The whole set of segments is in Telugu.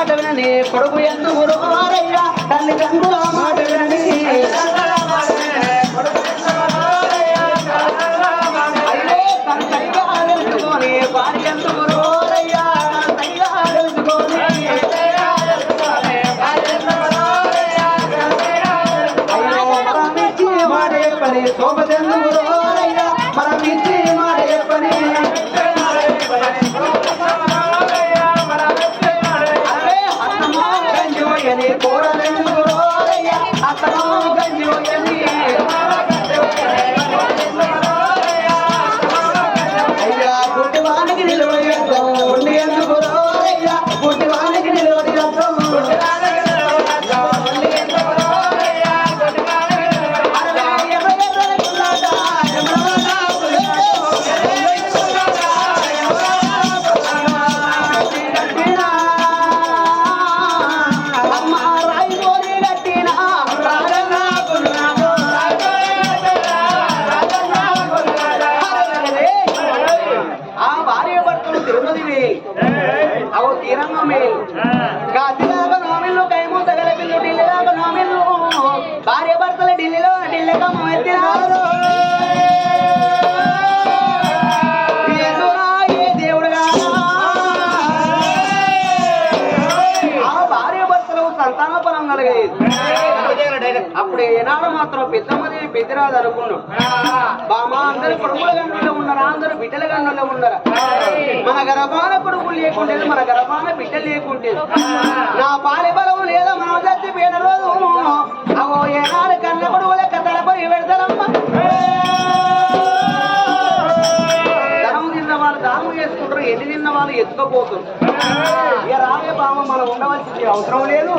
మాట వినని కొడుకు ఎందు గురువారయ్యా. తల్లిదండ్రుల మాట గంజోయని తీరంగమే అప్పుడు ఏనాడు మాత్రం పెద్దమ్మది పెద్దరాదు అనుకున్నాడు బామ అందరు కొడుకుల గన్నులో ఉన్నారా? అందరు బిడ్డల గన్నులో ఉన్నారా? మన గర్భాన కొడుకులు లేకుండేది మన గర్భాన బిడ్డ లేకుంటేది నా పాలి బలం లేదా మన జాతి పేద రోజు. అవో ఏనాడు కన్న కొడుకు లెక్క తలపై పెడతారమ్మా. ధనం తిన్న వాళ్ళు దానం చేసుకుంటారు ఎన్ని తిన్న వాళ్ళు ఎత్తుకపోతారు ఇక రావే బామ మనం ఉండవలసింది అవసరం లేదు.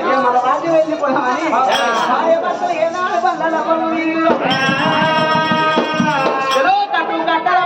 ఇక మన రాజ్యం వెళ్ళిపోయామని భార్య భర్తలు ఏనాడు కట్టు కట్టల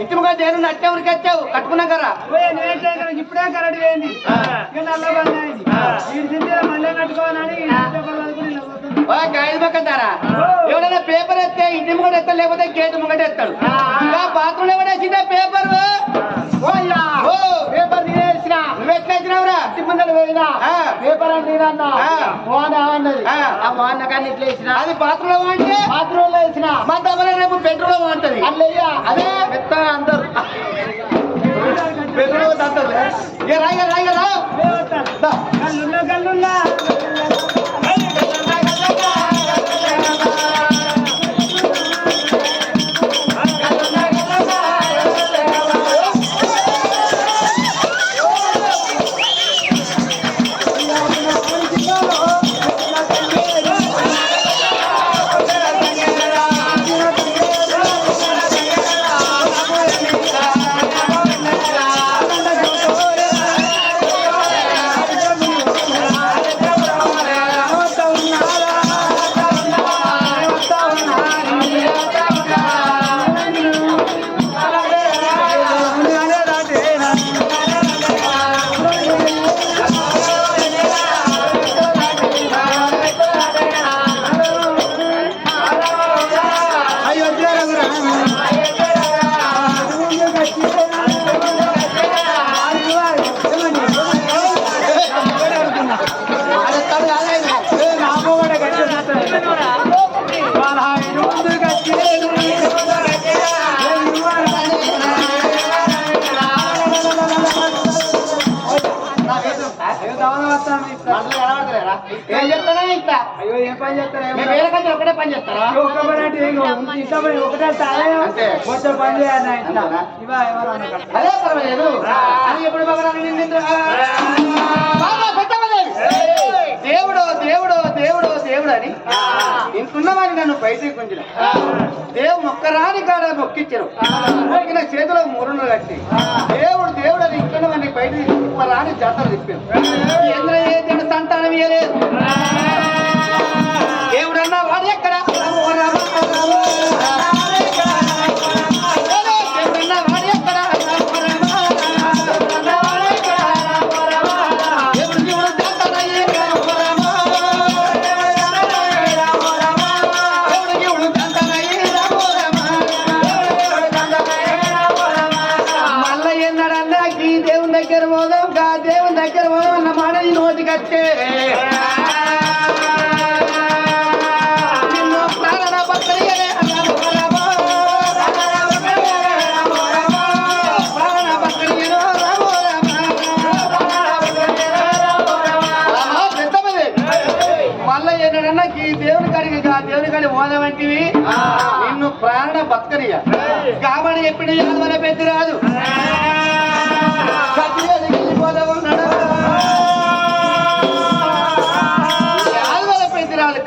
ఇంటి ముఖం నేను అట్టే ఊరికి వచ్చావు? కట్టుకున్నాం కదా. ఇప్పుడే కరెంట్ సింధిలో మళ్ళీ కట్టుకోవాలని. గాయలు పక్కతారా ఎవడైనా పేపర్ ఎత్తే ఇంటి ముంగట ఎత్తాడు లేకపోతే గేట్ ముంగట ఎత్తాడు. ఇంకా బాత్రూమ్ ఎవడేసిందే పేపర్? పేపర్ తీసేసిన. నువ్వు ఎట్లా వేసినావురా? ఇంటి ముందర పోయినా ఆ. పేపర్ అంటే నేనన్నా. వాన అన్నది ఆ. ఆ వాన కానీ ఇట్లా వేసిన. అది బాత్రూమ్లో అంటే బాత్రూమ్లో వేసిన. మా తప్పలే రేపు బెడ్రూమ్లో ఉంటుంది అట్లయ్యా అదే. మెత్తగా అందరు బెడ్రూమ్లో అంటారు రాయి రాయి రా ఏం చెప్తారా ఇంకా అయ్యో ఏం పని చేస్తారా? మేము వేరే కంటే ఒకటే పని చేస్తారా? ఒక్క పని అంటే ఏం కాదు. ఇంట్లో పని ఒకటే సాయం. అంతే. మొత్తం పని చేయాలి నా ఇంట్లో. అంతేనా? ఇవా ఎవరు అనక. అదే పర్వాలేదు. అది ఎప్పుడు భగవాన్ నిందించు? బాబా పెట్టమలేదు దేవుడు దేవుడు దేవుడు దేవుడు అని ఇంటున్నవాని నన్ను బయటికి కొంచెం దేవుడు మొక్కరాని కాడ మొక్కిచ్చారు మొక్కిన చేతిలో మురులు కట్టి. దేవుడు దేవుడు అని ఇంటున్నవాడిని బయటికి రాని జాతర తిప్పారు. కాడి పోదామంటివి నిన్ను ప్రాణ భక్తునిగా కాబట్టి ఎప్పుడు యాదవన పెద్ద రాదు.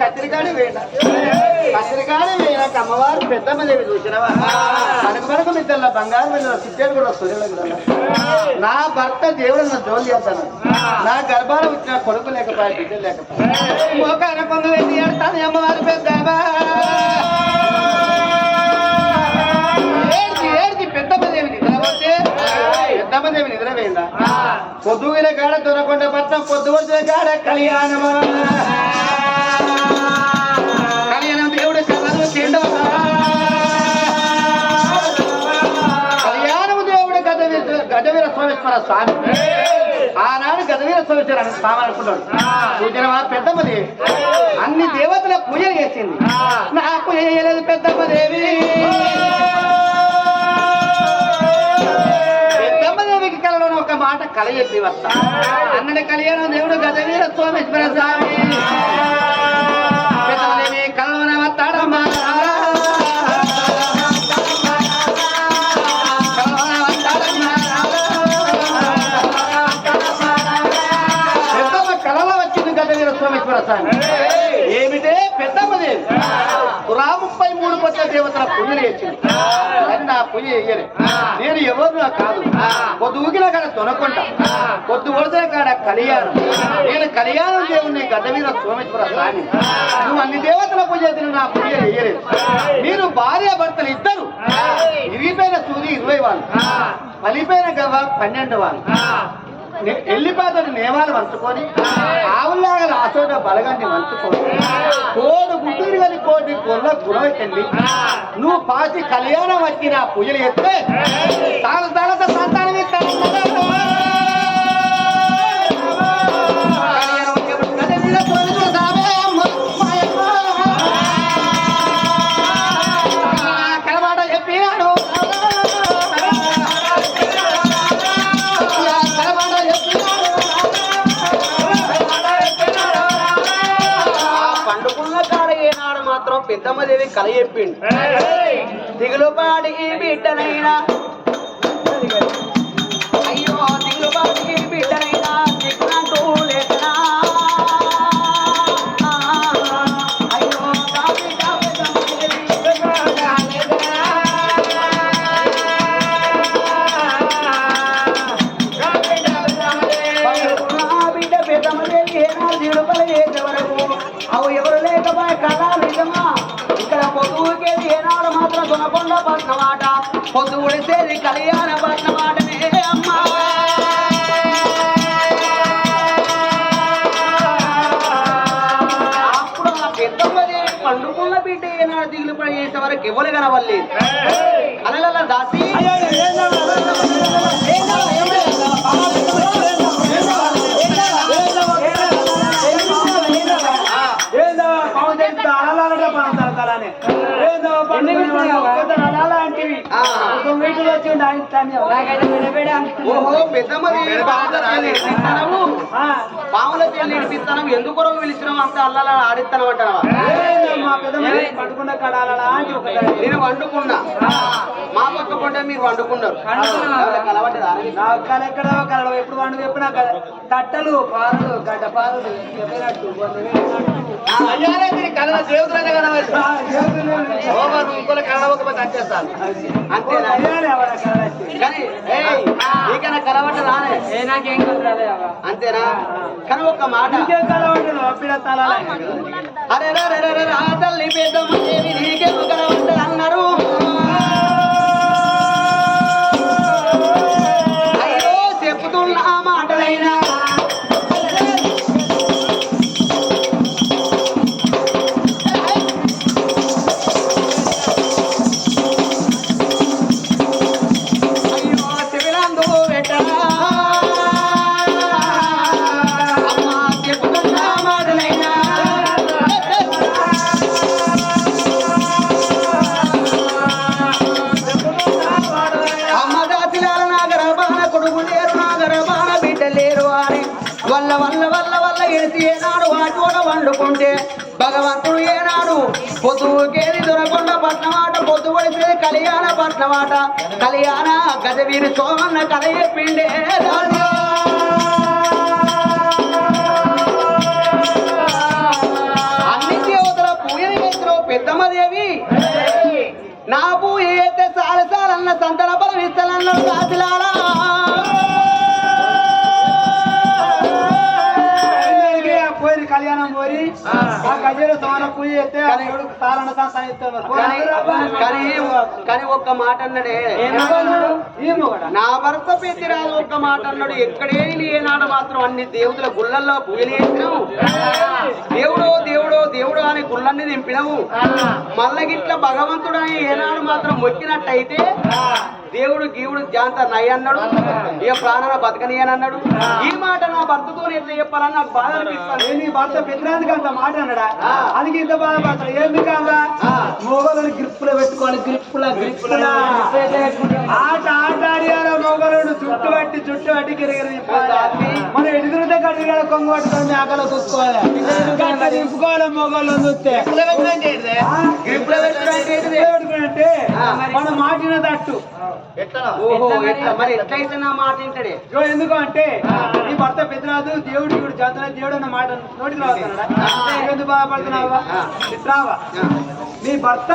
కత్తిరికాడి వేయక అమ్మవారు పెద్దమ్మ దేవి చూసినవా మనకు మనకు మిద్దల బంగారు మీద సిద్ధేడు కూడా సూర్యుడు కూడా నా భర్త దేవుడు నా జోలు చేస్తాను నా గర్భాలు వచ్చిన కొడుకు లేకపోయా బిడ్డ లేకపోయా మోకాన కొంగు వెళ్ళి ఏడతాను అమ్మవారు పెద్దమ్మా ఏడ్చి ఏడ్చి పెద్దమ్మదేవి నిద్ర పోతే పెద్దమ్మదేవి నిద్ర పోయిందా పొద్దుగిన గాడ దొరకొండ పట్నం పొద్దు వచ్చిన గాడ కళ్యాణమా గజవీర సోమేశ్వర స్వామి? ఆనాడు గజవీర సోమేశ్వర స్వామి అనుకున్నాడు. పూజనమా పెద్దమ్మది. అన్ని దేవతల పూజలు చేసింది. నాకు చేయలేదు పెద్దమ్మ దేవి పెద్దమ్మదేవికి ఒక మాట కల చెప్పి వస్తా అన్నడి కళ్యాణం దేవుడు గజవీర సోమేశ్వర స్వామి. గజవీర ఏమిటే? పెద్దమ్మదేవి పురా ముప్పై మూడు కోట్ల దేవతల పుయ్యలు వేసింది నా పుయ్య వేయలే నేను ఎవరు కాదు. పొద్దు ఊగిన కాడ తొనకుంటా పొద్దు ఒడిసిన కాడ కళ్యాణం. నేను కళ్యాణం దేవుని గడ్డ మీద సోమేశ్వర స్వామి నువ్వు అన్ని దేవతల పూజ నా పూజ వేయలేదు మీరు భార్య భర్తలు ఇద్దరు. ఇరిగిపోయిన సూది ఇరవై వాళ్ళు. పలిపోయిన గవ్వ పన్నెండు వాళ్ళు. ఎల్లిపాతని నేవాలు వంచుకొని ఆవులాగా రాసోట బలగాన్ని వంచుకొని కోడు గుడ్డూరు కానీ కోటి కొల్ల గుణవెట్టండి నువ్వు పాచి కళ్యాణం వచ్చిన పూజలు ఎత్తే తాను తనత సంతానం ఇస్తాను పెద్దమ్మదేవి కల చెప్పిండు. దిగులుపాటి ఈ బిడ్డనైనా. అయ్యో దిగులుపాటి ఈ బిడ్డనైనా దిగునంటూ లేకనా? అయ్యో బిడ్డ పెద్దమ్మదేవి నా బిడ్డ చేసే వరకు అవు ఎవరు లేకపోయే కళ నిజమా? పొద్దుకేది ఏనాడు మాత్రం దొనకొండ పట్ల మాట పొద్దు ఉడిసేది కళ్యాణ పట్ల మాటనే అమ్మా అప్పుడు ఆ పెద్దమ్మదేవి పండుకున్న బిడ్డ ఏనాడు దిగులు పడి చేసే వరకు ఎవరు కనవలేదు అనల దాసి ఆ. ఒక మీటర్ వచ్చి ఉండి ఆగిస్తాను. నాకైతే వినబెడా. ఓహో పెద్దమ్మదేవి పాములవు ఆ. పాముల పెళ్ళి ఇడిపిస్తాను. ఎందుకు పిలిచినావు? అంత అల్లలా ఆడిస్తాను అంటావా ఏందో మా పెద్దమ్మ పట్టుకున్న కాడ అలలా అంటి ఒక తడి. నేను వండుకున్నా. మా పక్క పంటే మీరు వండుకున్నారు. ఎక్కడో? కలడో ఎప్పుడు పండుగ ఎప్పుడు? నాకు తట్టలు పారలు గడ్డ పారలు చెప్పినట్టు అంతేనా. కానీ ఒక్క మాట. అరే రే రే రే పండుకుంటే వండుకుంటే భగవంతుడు ఏనాడు? పొద్దుకేది దొరకొండ పట్నమాట పొద్దు పడితే కళ్యాణ పట్నమాట కళ్యాణ గజవీరి సోమన్న కథ చెప్పిండే అన్ని దేవతల పూజలు చేసిన పెద్దమ్మదేవి. నా పూజ అయితే సాల సంతల బలం కాసిలారా గజేల సోన పూజ చేస్తే కానీ కానీ ఒక్క మాట అన్నాడే. నా భర్త పెద్దిరాజు ఒక్క మాట అన్నాడు. ఎక్కడే ఏనాడు మాత్రం అన్ని దేవుతుల గుళ్ళల్లో పూజలు చేసినావు దేవుడో దేవుడో దేవుడు అని గుళ్ళన్ని దింపినావు. మళ్ళా గిట్ల భగవంతుడు అని ఏనాడు మాత్రం మొక్కినట్టయితే దేవుడు గీవుడు జాంత నయ్య అన్నాడు ఇక ప్రాణాల బతకని అని అన్నాడు ఈ మాట నా భర్తతో ఎట్లా చెప్పాలని నాకు బాధ అనిపిస్తాను నీ భర్త పెద్దరానికి అంత మాట అన్నాడా? అది ఇంత బాధపడతాడు ఎందుకల్లా మొగలను గ్రిప్పులో పెట్టుకోవాలి గ్రిప్పుల గ్రిప్పుల. ఆట ఆట ఆడియారో మొగలుడు చుట్టు పట్టి చుట్టు పట్టి గిరిగిరి తిప్పాలి. మనం ఎదురుతే కడిగిన కొంగు పట్టుకొని ఆకలి చూసుకోవాలి. గట్ట చూస్తే. పెట్టుకునంటే మనం మాటిన తట్టు. ఎట్లయితే నా భర్త పెద్దరాదు దేవుడు దేవుడు జాతర దేవుడు అన్న మాట నోటికి రావుతున్నాడా ఎందుకు బాధపడుతున్నావా? నీ భర్త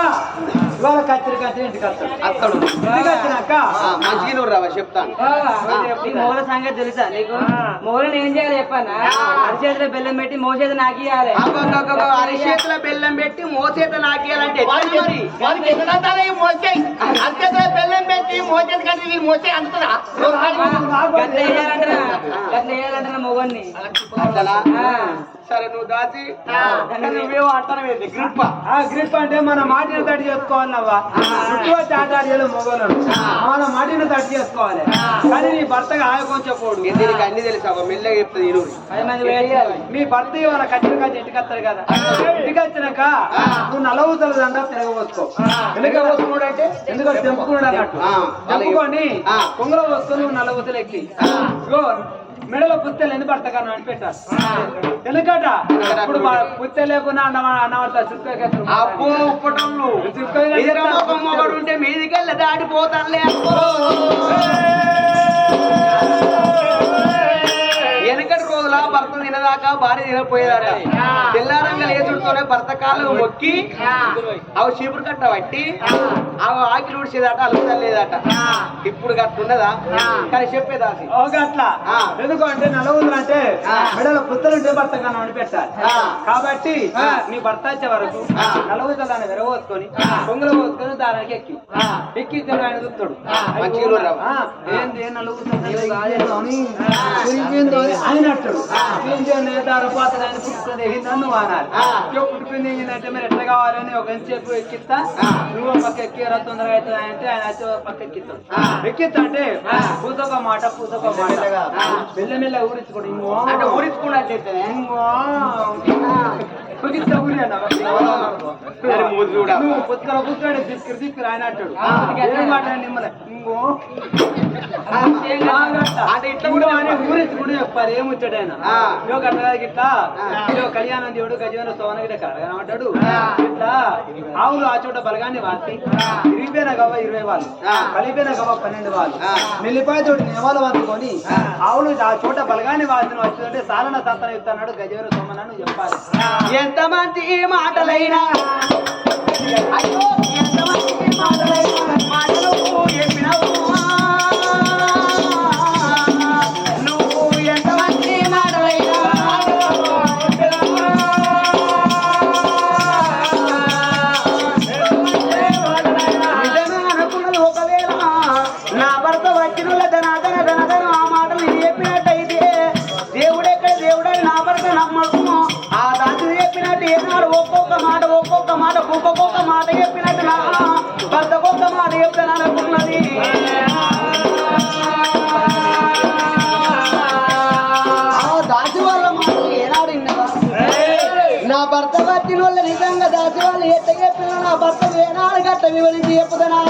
ఇవాళ కత్తిరి కత్తిరి ఇంటికి వస్తాడు. అత్తడు ఇంటికి వచ్చినాక మంచిగా నువ్వు రావా చెప్తాను. నీకు మొగల సంగతి తెలుసా నీకు? మొగలను ఏం చేయాలి చెప్పానా అరిచేతిలో బెల్లం పెట్టి మోసేది నాకు ఇవ్వాలి అరిచేతుల బెల్లం పెట్టి ఎట్లా మరి మోచేది కంటే వీళ్ళు మోసే అందుతుందా మొగన్ని. సరే నువ్వు దాచి నువ్వేమో అంటాను గ్రిప్ప ఆ గ్రిప్ అంటే మన మాటిని తడి చేసుకోవాలవ్వా చుట్టూ ఆడేది మొగలను మన మాటిని తడి చేసుకోవాలి. కానీ నీ భర్తగా ఆయ కొంచెం పోడు దీనికి అన్ని తెలుసు అవ్వ. మెల్లగా చెప్తుంది వేయాలి మీ భర్త ఇవాళ కచ్చిన కచ్చి ఇంటికి వస్తాడు కదా? ఇంటికి వచ్చినాక నువ్వు నలవుతలు దండ తిరగవచ్చుకో ఎందుకు పోసుకున్నాడు అంటే? ఎందుకంటే తెంపుకున్నాడు అన్నట్టు. కొంగలో పోసుకొని నువ్వు నలవుతలు ఎక్కి మెడలో పుత్తెలు ఎందుకు పడతాను అని పెట్టారు ఎందుకట ఇప్పుడు పుత్తె లేకుండా మొగడు ఉంటే మీదికెళ్ళి రోజుల భర్త తినదాకా భార్య తినపోయేదాట తెల్లారంగా లేచుడుతోనే భర్త కాళ్ళు మొక్కి అవి చీపురు కట్ట పట్టి అవి ఆకిలి ఉడిచేదట అలుగుతలేదట ఇప్పుడు గట్లున్నదా కానీ చెప్పేదాసి అట్లా. ఎందుకంటే నలవులు అంటే. మెడలో పుత్తలు ఉంటే భర్త కన్నా అని పెట్టాలి. కాబట్టి ఆ. నీ భర్త వచ్చే వరకు. నలవుతలు దాన్ని విరవోసుకొని పొంగులు పోసుకొని దానికి ఎక్కి. ఎక్కి ఆయన చూస్తాడు ఏంది ఏ నలుగుతుంది ఆయన అంటాడు. ఇక పుట్టుకుంది ఏంటంటే మరి ఎట్లా కావాలని ఒక ఎంతసేపు ఎక్కిస్తా. నువ్వు పక్క ఎక్కి రా తొందరగా అవుతుంది అంటే ఆయన వచ్చి పక్క ఎక్కిస్తాడు ఆ. ఎక్కిస్తా అంటే. పూసొక మాట పూసొక మాట. మెల్లమెల్ల ఊరించుకోడు. ఇంకో. అంటే ఊరించుకున్నట్లయితే ఇంకో. నువ్వు తీసుకుని తీసుకుని ఆయన అంటాడు ఏం మాట నిమ్మలే ఇంకో అంటే ఇట్లా కూడా అని కూడా చెప్పారు ఏముచ్చాడు ఆయన ఇదో కట్టగా గిట్లా కళ్యాణం దేవుడు గజవన సోన గిట్ట కడగమంటాడు ఆ. ఇట్లా ఆవులు ఆ చోట బలగాన్ని వాసి ఇరిగిపోయిన గవ్వ ఇరవై వాళ్ళు కలిపిన గవ్వ పన్నెండు వాళ్ళు మెల్లిపాయ చోటు నియమాలు వంచుకొని ఆవులు ఆ చోట బలగాన్ని వాసిన వచ్చిందంటే సాలన సంతన ఇస్తున్నాడు గజవన సోమన నువ్వు చెప్పాలి ఎంతమంది మాటలైనా? అయ్యో ఎంతమంది మాటలైనా? మాటలు చెప్పినవు? నువ్వు నా భర్త వచ్చిన ధన ఒక్కొక్క మాట ఒక్కొక్క మాట ఒక్కొక్క మాట చెప్పినట్టు నా ఒక్క మాట చెప్తాననుకున్నది నా భర్త పట్టిన వాళ్ళు నిజంగా దాచి వాళ్ళు ఎట్ట చెప్పిన నా భర్త ఏనాడు గట్ట వివరించి చెప్పుదనా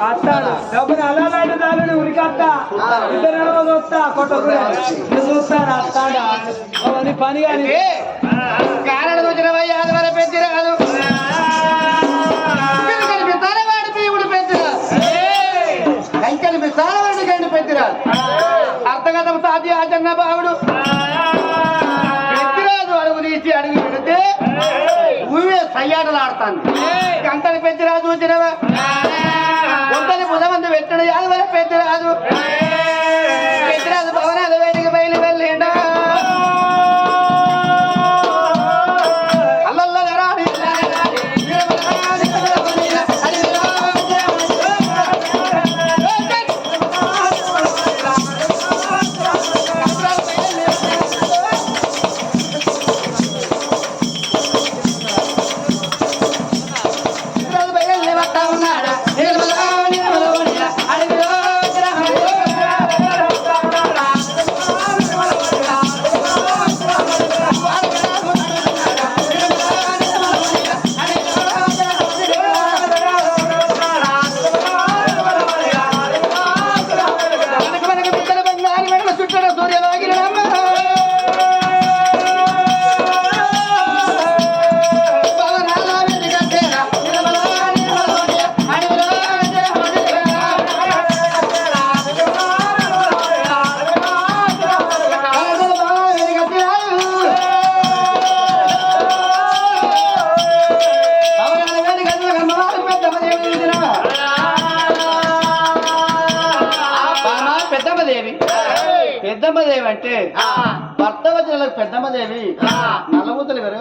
నానే అత్తాడు. డబ్బులు అలా నాటి దాని ఉరికత్త. ఇద్దరు రోజు వస్తా కొట్టకు నేను చూస్తాను అత్తాడా? అవన్నీ పని కానీ. కారణ వచ్చినవై ఆదివారం పెంచి రాదు తలవాడి పీవుడు పెంచిరాదు. కంకని తలవాడి గండి పెంచిరాదు. అర్థగతం సాధ్య ఆచరణ బావుడు. పెంచిరాదు అడుగు తీసి అడుగు పెడితే ఊవే సయ్యాటలు ఆడుతాను. కంకని పెంచిరాదు చూసినవా ఒక్కని బుధమంది పెట్టడు ఆదివారం పెంచిరాదు పెంచిరాదు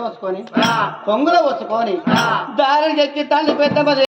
వచ్చుకొని పొంగులో వచ్చుకొని దారికి ఎక్కి తల్లి పెద్దమ్మదేవి